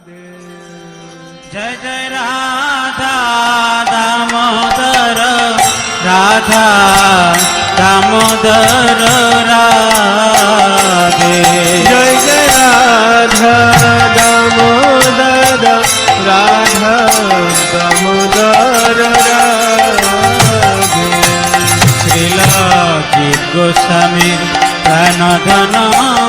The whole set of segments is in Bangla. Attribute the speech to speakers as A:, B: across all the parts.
A: জয় জয় রাধা দামোদর রাধা দামোদর রাধে
B: জয় জয় রাধা দামোদর রাধা দামোদর রাধে
A: শ্রীলকি গোস্বামীর প্রাণ ধন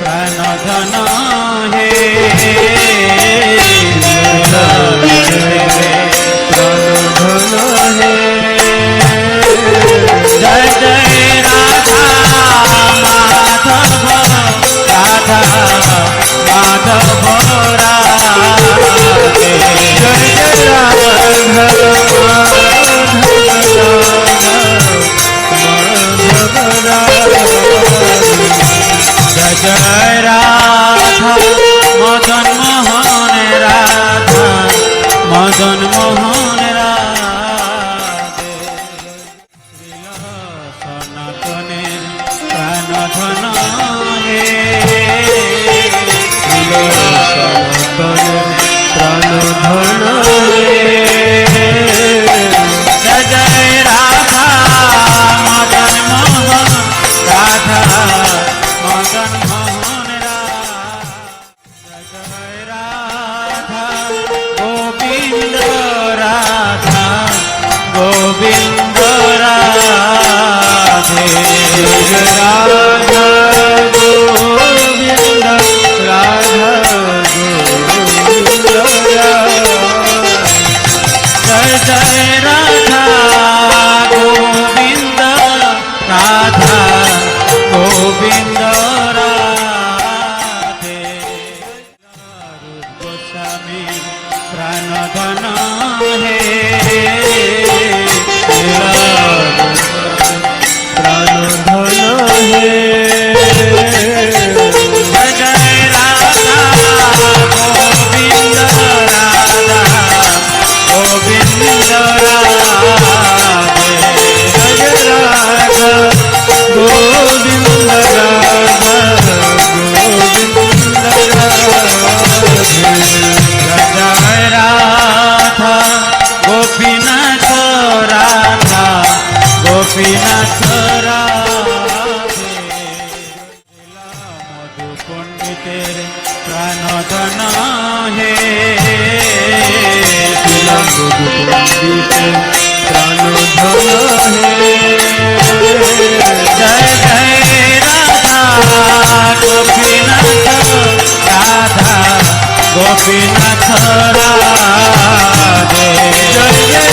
A: প্রাণ ধন হে
B: ধন হে
A: জয় জয় রাধা মাধব রাধা মাধব গোবিন্দ রাধা গোবিন্দ রাধে।
B: রাধা গোবিন্দ রাধা গোবিন্দ
A: জয় জয় রাধা। প্রাণ ধন হে
B: প্রাণ ধন হে
A: জয় জয় রাধা গোপীনাথ রাধা গোপীনাথ রাধে জয় জয়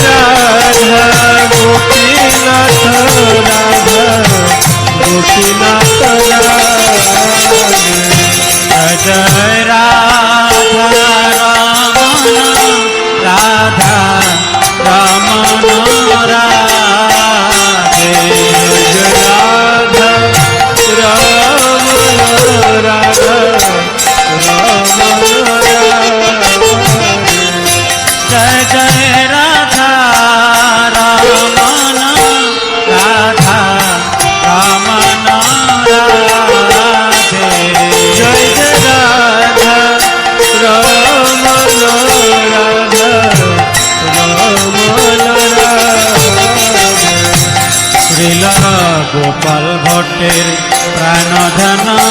A: গোপাল ভট্টের প্রাণ ধন